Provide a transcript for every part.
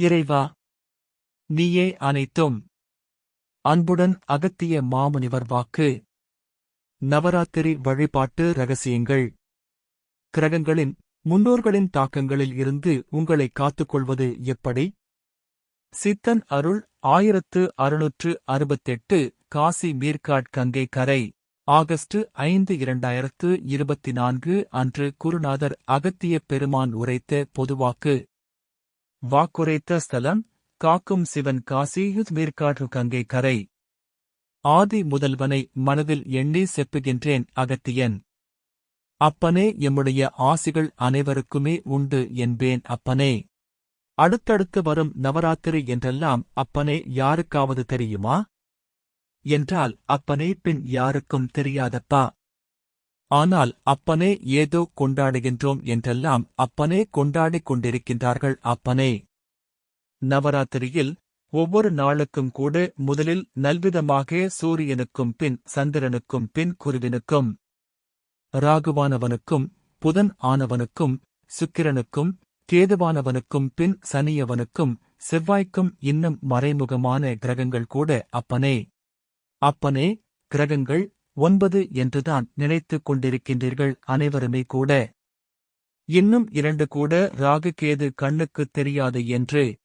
இறைவா நீயே அனைத்தும். அன்புடன் அகத்திய மாமுனிவர் வாக்கு. நவராத்திரி வழிபாட்டு ரகசியங்கள். கிரகங்களின் முன்னோர்களின் தாக்கங்களில் இருந்து உங்களை காத்துக்கொள்வது எப்படி? சித்தன் அருள் ஆயிரத்து அறுநூற்று அறுபத்தெட்டு காசி மீர்காட் கங்கை கரை ஆகஸ்ட் ஐந்து இரண்டாயிரத்து இருபத்தி நான்கு அன்று குருநாதர் அகத்திய பெருமான் உரைத்த பொதுவாக்கு. வாக்குரைத்த ஸ்தலம் காக்கும் சிவன் காசி மீர்காற்று கங்கை கரை. ஆதி முதல்வனை மனதில் எண்ணி செப்புகின்றேன் அகத்தியன். அப்பனே எம்முடைய ஆசிகள் அனைவருக்குமே உண்டு என்பேன் அப்பனே. அடுத்தடுத்து வரும் நவராத்திரி என்றெல்லாம் அப்பனே யாருக்காவது தெரியுமா? என்றால் அப்பனே பின் யாருக்கும் தெரியாதப்பா. ஆனால் அப்பனே ஏதோ கொண்டாடுகின்றோம் என்றெல்லாம் அப்பனே கொண்டாடிக் கொண்டிருக்கின்றார்கள் அப்பனே. நவராத்திரியில் ஒவ்வொரு நாளுக்கும் கூட முதலில் நல்விதமாக சூரியனுக்கும் பின் சந்திரனுக்கும் பின் குருவினுக்கும் ராகுவானவனுக்கும் புதன் ஆனவனுக்கும் சுக்கிரனுக்கும் கேதுவானவனுக்கும் பின் சனியவனுக்கும் செவ்வாய்க்கும் இன்னும் மறைமுகமான கிரகங்கள் கூட அப்பனே. அப்பனே கிரகங்கள் ஒன்பது என்றுதான் நினைத்துக் கொண்டிருக்கின்றீர்கள் அனைவருமே கூட. இன்னும் இரண்டு கூட ராகு கேது கண்ணுக்குத் தெரியாது என்று.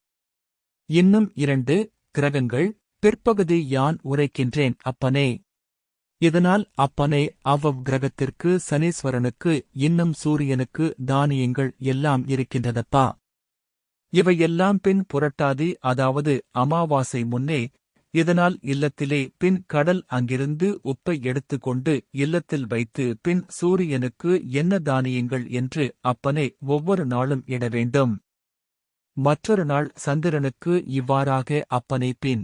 இன்னும் இரண்டு கிரகங்கள் பிற்பகுதி யான் உரைக்கின்றேன் அப்பனே. இதனால் அப்பனே அவ்வவ் கிரகத்திற்கு சனீஸ்வரனுக்கு இன்னும் சூரியனுக்கு தானியங்கள் எல்லாம் இருக்கின்றதப்பா. இவையெல்லாம் பின் புரட்டாதி அதாவது அமாவாசை முன்னே இதனால் இல்லத்திலே பின் கடல் அங்கிருந்து உப்பை எடுத்துக்கொண்டு இல்லத்தில் வைத்து பின் சூரியனுக்கு என்ன தானியங்கள் என்று அப்பனே ஒவ்வொரு நாளும் இட வேண்டும் மற்றொரு நாள் சந்திரனுக்கு இவ்வாறாக அப்பனை பின்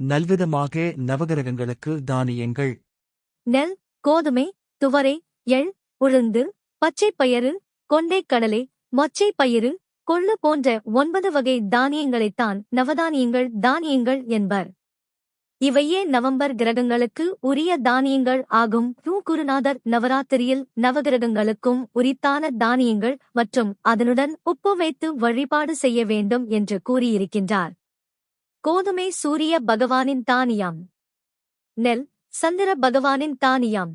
நல்விதமாக நவகிரகங்களுக்கு தானியங்கள். நெல் கோதுமை துவரை எள் உளுந்து பச்சைப் பயறு கொண்டைக் கடலை மொச்சைப் பயிறு கொள்ளு போன்ற ஒன்பது வகை தானியங்களைத்தான் நவதானியங்கள் தானியங்கள் என்பர். இவையே நவம்பர் கிரகங்களுக்கு உரிய தானியங்கள் ஆகும். குருநாதர் நவராத்திரியில் நவகிரகங்களுக்கும் உரித்தான தானியங்கள் மற்றும் அதனுடன் உப்பு வைத்து வழிபாடு செய்ய வேண்டும் என்று கூறியிருக்கின்றார். கோதுமை சூரிய பகவானின் தானியம். நெல் சந்திர பகவானின் தானியம்.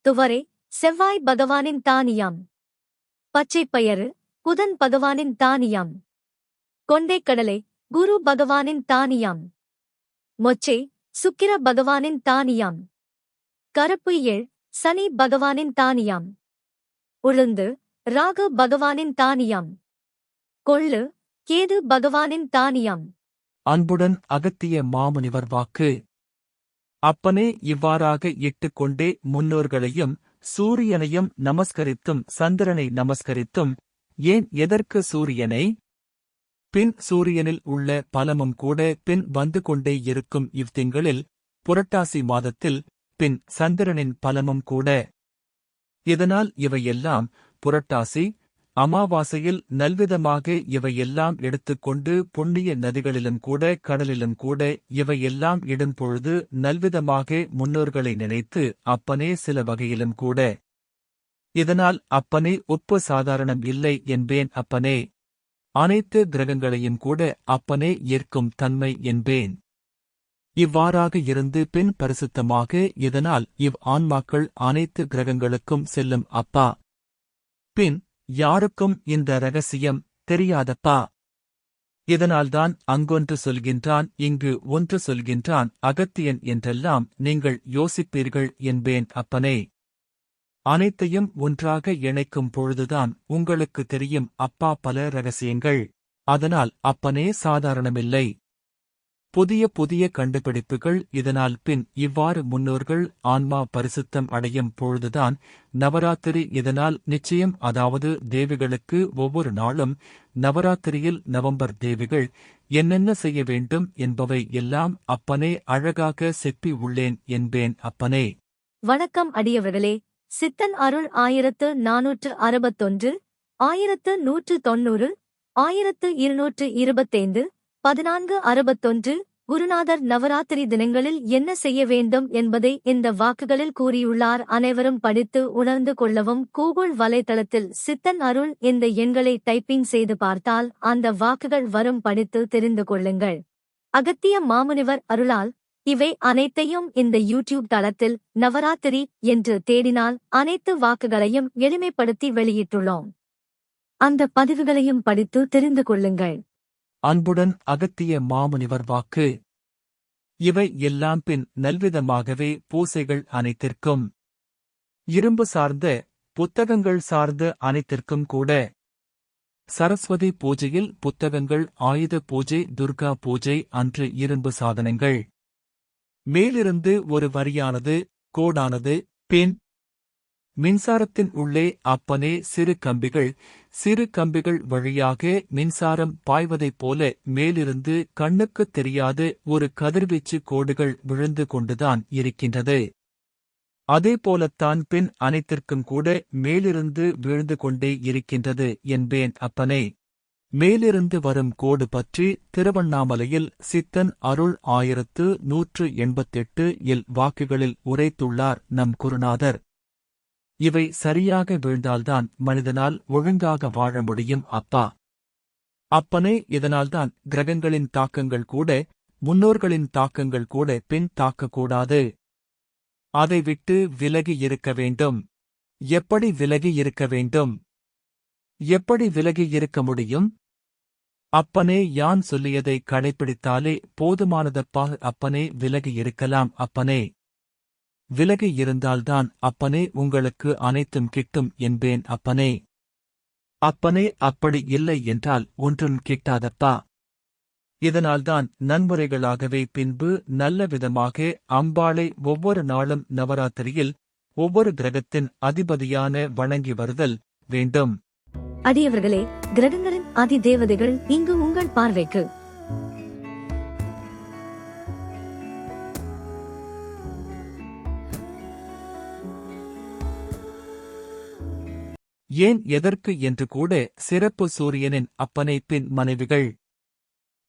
துவரை செவ்வாய் பகவானின் தானியம். பச்சைப்பயறு புதன் பகவானின் தானியம். கொண்டைக்கடலை குரு பகவானின் தானியம். மொச்சை சுக்கிர பகவானின் தானியம். கருப்பு ஏழ் சனி பகவானின் தானியம். உளுந்து ராகு பகவானின் தானியம். கொள்ளு கேது பகவானின் தானியம். அன்புடன் அகத்திய மாமுனிவர் வாக்கு. அப்பனே இவ்வாறாக இட்டுக் கொண்டே முன்னோர்களையும் சூரியனையும் நமஸ்கரித்தும் சந்திரனை நமஸ்கரித்தும் ஏன் எதற்கு சூரியனை? பின் சூரியனில் உள்ள பலமும் கூட பின் வந்து கொண்டே இருக்கும் இவ்திங்களில் புரட்டாசி மாதத்தில் பின் சந்திரனின் பலமும் கூட. இதனால் இவையெல்லாம் புரட்டாசி அமாவாசையில் நல்விதமாக இவையெல்லாம் எடுத்துக்கொண்டு புண்ணிய நதிகளிலும் கூட கடலிலும் கூட இவையெல்லாம் இடும்பொழுது நல்விதமாக முன்னோர்களை நினைத்து அப்பனே சில வகையிலும் கூட இதனால் அப்பனே ஒப்பு சாதாரணம் இல்லை என்பேன் அப்பனே. அனைத்து கிரகங்களையும் கூட அப்பனே ஏற்கும் தன்மை என்பேன். இவ்வாறாக இருந்து பின் பரிசுத்தமாக இதனால் இவ் ஆன்மாக்கள் அனைத்து கிரகங்களுக்கும் செல்லும் அப்பா. பின் யாருக்கும் இந்த ரகசியம் தெரியாதப்பா. இதனால்தான் அங்கொன்று சொல்கின்றான் இங்கு ஒன்று சொல்கின்றான் அகத்தியன் என்றெல்லாம் நீங்கள் யோசிப்பீர்கள் என்பேன் அப்பனே. அனைத்தையும் ஒன்றாக இணைக்கும் பொழுதுதான் உங்களுக்கு தெரியும் அப்பா பல ரகசியங்கள் அதனால் அப்பனே சாதாரணமில்லை. புதிய புதிய கண்டுபிடிப்புகள் இதனால் பின் இவ்வாறு முன்னோர்கள் ஆன்மா பரிசுத்தம் அடையும் பொழுதுதான் நவராத்திரி இதனால் நிச்சயம் அதாவது தேவிகளுக்கு ஒவ்வொரு நாளும் நவராத்திரியில் நவம்பர் தேவிகள் என்னென்ன செய்ய வேண்டும் என்பவை எல்லாம் அப்பனே அழகாக செப்பி உள்ளேன் என்பேன் அப்பனே. வணக்கம் அடியவர்களே சித்தன் அருள் ஆயிரத்து நானூற்று அறுபத்தொன்று ஆயிரத்து நூற்று தொன்னூறு ஆயிரத்து இருநூற்று இருபத்தைந்து பதினான்கு அறுபத்தொன்று குருநாதர் நவராத்திரி தினங்களில் என்ன செய்ய வேண்டும் என்பதை இந்த வாக்குகளில் கூறியுள்ளார். அனைவரும் படித்து உணர்ந்து கொள்ளவும் கூகுள் வலைத்தளத்தில் சித்தன் அருள் இந்த எண்களை டைப்பிங் செய்து பார்த்தால் அந்த வாக்குகள் வரும் படித்து தெரிந்து கொள்ளுங்கள். அகத்திய மாமுனிவர் அருளால் இவை அனைத்தையும் இந்த யூடியூப் தளத்தில் நவராத்திரி என்று தேடினால் அனைத்து வாக்குகளையும் எளிமைப்படுத்தி வெளியிட்டுள்ளோம். அந்த பதிவுகளையும் படித்து தெரிந்து கொள்ளுங்கள். அன்புடன் அகத்திய மாமுனிவர் வாக்கு. இவை எல்லாம் பின் நல்விதமாகவே பூசைகள் அனைத்திற்கும். இரும்பு சார்ந்த புத்தகங்கள் சார்ந்த அனைத்திற்கும் கூட. சரஸ்வதி பூஜையில் புத்தகங்கள் ஆயுத பூஜை துர்கா பூஜை அன்று இரும்பு சாதனங்கள். மேலிருந்து ஒரு வரியானது கோடானது பின். மின்சாரத்தின் உள்ளே அப்பனே சிறு கம்பிகள். சிறு கம்பிகள் வழியாக மின்சாரம் பாய்வதைப் போல மேலிருந்து கண்ணுக்குத் தெரியாத ஒரு கதிர்வீச்சு கோடுகள் விழுந்து கொண்டுதான் இருக்கின்றது. அதேபோலத்தான் பின் அனைத்திற்கும் கூட மேலிருந்து விழுந்து கொண்டே இருக்கின்றது என்பேன் அப்பனே. மேலிருந்து வரும் கோடு பற்றி திருவண்ணாமலையில் சித்தன் அருள் ஆயிரத்து நூற்று எண்பத்தெட்டு இல் வாக்குகளில் உரைத்துள்ளார் நம் குருநாதர். இவை சரியாக வீழ்ந்தால்தான் மனிதனால் ஒழுங்காக வாழ முடியும் அப்பா. அப்பனே இதனால்தான் கிரகங்களின் தாக்கங்கள் கூட முன்னோர்களின் தாக்கங்கள் கூட பின் தாக்கக்கூடாது. அதை விட்டு விலகி இருக்க வேண்டும். எப்படி விலகி இருக்க வேண்டும்? எப்படி விலகி இருக்க முடியும்? அப்பனே யான் சொல்லியதை கடைப்பிடித்தாலே போதுமானதப்பா அப்பனே விலகி இருக்கலாம் அப்பனே. விலகி இருந்தால்தான் அப்பனே உங்களுக்கு அனைத்தும் கிட்டும் என்பேன் அப்பனே. அப்பனே அப்படி இல்லை என்றால் ஒன்றும் கிட்டாதப்பா. இதனால்தான் நன்முறைகளாகவே பின்பு நல்ல விதமாக அம்பாளை ஒவ்வொரு நாளும் நவராத்திரியில் ஒவ்வொரு கிரகத்தின் அதிபதியான வணங்கி வருதல் வேண்டும். அடியவர்களே கிரகங்களின் அதி தேவதைகள் இங்கு உங்கள் பார்வைக்கு. ஏன் எதற்கு என்று கூட சிறப்பு சூரியனின் அப்பனை பின் மனைவிகள்.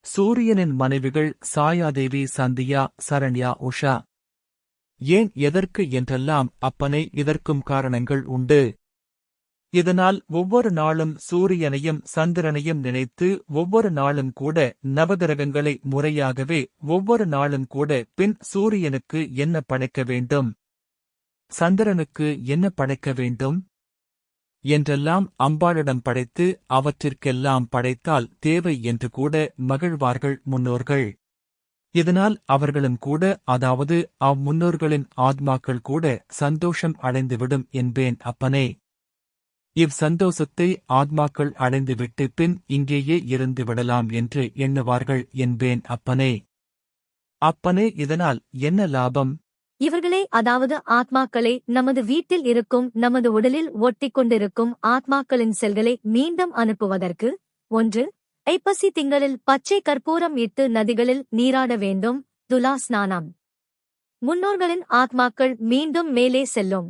சூரியனின் மனைவிகள் சாயாதேவி சந்தியா சரண்யா உஷா. ஏன் எதற்கு என்றெல்லாம் அப்பனை இதற்கும் காரணங்கள் உண்டு. இதனால் ஒவ்வொரு நாளும் சூரியனையும் சந்திரனையும் நினைத்து ஒவ்வொரு நாளும் கூட நவகிரகங்களை முறையாகவே ஒவ்வொரு நாளும் கூட பின் சூரியனுக்கு என்ன படைக்க வேண்டும்? சந்திரனுக்கு என்ன படைக்க வேண்டும்? என்றெல்லாம் அம்பாளிடம் படைத்து அவற்றிற்கெல்லாம் படைத்தால் தேவை என்று கூட மகிழ்வார்கள் முன்னோர்கள். இதனால் அவர்களும் கூட அதாவது அம்முன்னோர்களின் ஆத்மாக்கள் கூட சந்தோஷம் அடைந்துவிடும் என்பேன் அப்பனே. இவ் சந்தோஷத்தை ஆத்மாக்கள் அடைந்துவிட்டு பின் இங்கேயே இருந்து விடலாம் என்று எண்ணுவார்கள் என்பேன் அப்பனே. அப்பனே இதனால் என்ன லாபம்? இவர்களே அதாவது ஆத்மாக்களே நமது வீட்டில் இருக்கும் நமது உடலில் ஒட்டிக் கொண்டிருக்கும் ஆத்மாக்களின் செல்களை மீண்டும் அனுப்புவதற்கு ஒன்று ஐப்பசி திங்களில் பச்சை கற்பூரம் இட்டு நதிகளில் நீராட வேண்டும் துலா ஸ்நானம் முன்னோர்களின் ஆத்மாக்கள் மீண்டும் மேலே செல்லும்.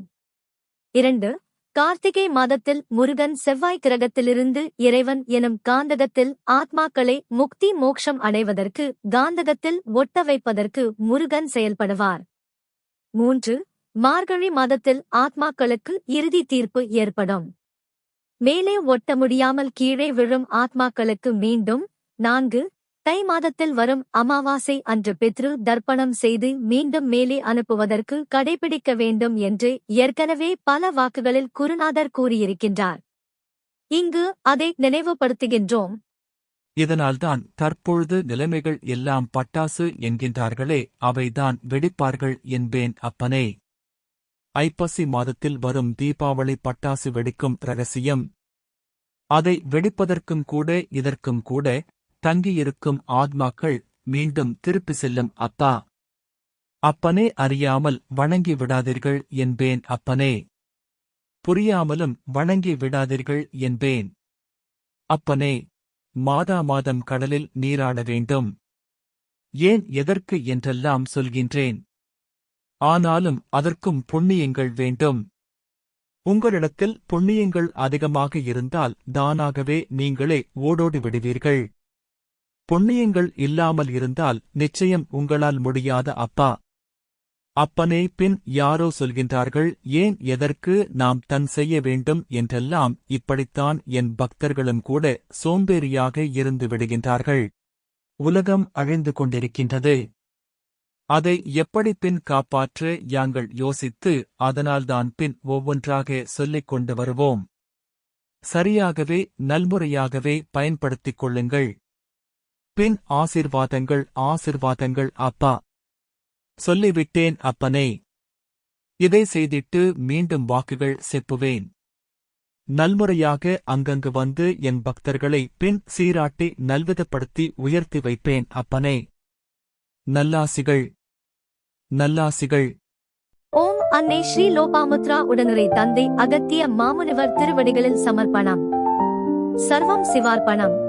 இரண்டு கார்த்திகை மாதத்தில் முருகன் செவ்வாய் கிரகத்திலிருந்து இறைவன் எனும் காந்தகத்தில் ஆத்மாக்களை முக்தி மோக்ஷம் அடைவதற்கு காந்தகத்தில் ஒட்ட வைப்பதற்கு முருகன் செயல்படுவார். மூன்று மார்கழி மாதத்தில் ஆத்மாக்களுக்கு இறுதி தீர்ப்பு ஏற்படும். மேலே ஒட்ட முடியாமல் கீழே விழும் ஆத்மாக்களுக்கு மீண்டும் நான்கு தை மாதத்தில் வரும் அமாவாசை அன்று பித்ரு தர்ப்பணம் செய்து மீண்டும் மேலே அனுப்புவதற்கு கடைபிடிக்க வேண்டும் என்று ஏற்கனவே பல வாக்குகளில் குருநாதர் கூறியிருக்கின்றார். இங்கு அதை நினைவுபடுத்துகின்றோம். இதனால்தான் தற்பொழுது நிலைமைகள் எல்லாம் பட்டாசு என்கின்றார்களே அவைதான் வெடிப்பார்கள் என்பேன் அப்பனே. ஐப்பசி மாதத்தில் வரும் தீபாவளி பட்டாசு வெடிக்கும் ரகசியம் அதை வெடிப்பதற்கும் கூட இதற்கும் கூட தங்கியிருக்கும் ஆத்மாக்கள் மீண்டும் திருப்பி செல்லும் அப்பா. அப்பனே அறியாமல் வணங்கி விடாதீர்கள் என்பேன் அப்பனே. புரியாமலும் வணங்கி விடாதீர்கள் என்பேன். அப்பனே மாதா மாதம் கடலில் நீராட வேண்டும். ஏன் எதற்கு என்றெல்லாம் சொல்கின்றேன். ஆனாலும் அதற்கும் புண்ணியங்கள் வேண்டும். உங்களிடத்தில் புண்ணியங்கள் அதிகமாக இருந்தால் தானாகவே நீங்களே ஓடோடி விடுவீர்கள் புண்ணியங்கள் இல்லாமல் இருந்தால் நிச்சயம் உங்களால் முடியாத அப்பா. அப்பனே பின் யாரோ சொல்கின்றார்கள் ஏன் எதற்கு நாம் தன் செய்ய வேண்டும்? என்றெல்லாம் இப்படித்தான் என் பக்தர்களும் கூட சோம்பேறியாக இருந்து விடுகின்றார்கள். உலகம் அழிந்து கொண்டிருக்கின்றது. அதை எப்படி பின் காப்பாற்ற யாங்கள் யோசித்து அதனால்தான் பின் ஒவ்வொன்றாக சொல்லிக் கொண்டு வருவோம். சரியாகவே நல்முறையாகவே பயன்படுத்திக் கொள்ளுங்கள். பின் ஆசிர்வாதங்கள் ஆசிர்வாதங்கள் அப்பா. சொல்லிவிட்டேன் அப்பனே. இதை செய்திட்டு மீண்டும் வாக்குகள் செப்புவேன். நல்முறையாக அங்கங்கு வந்து என் பக்தர்களை பின் சீராட்டி நல்விதப்படுத்தி உயர்த்தி வைப்பேன் அப்பனே. நல்லாசிகள். நல்லாசிகள். ஓம் அன்னை ஸ்ரீ லோபாமுத்ரா உடனுரை தந்தை அகத்திய மாமுனிவர் திருவடிகளில் சமர்ப்பணம். சர்வம் சிவார்ப்பணம்.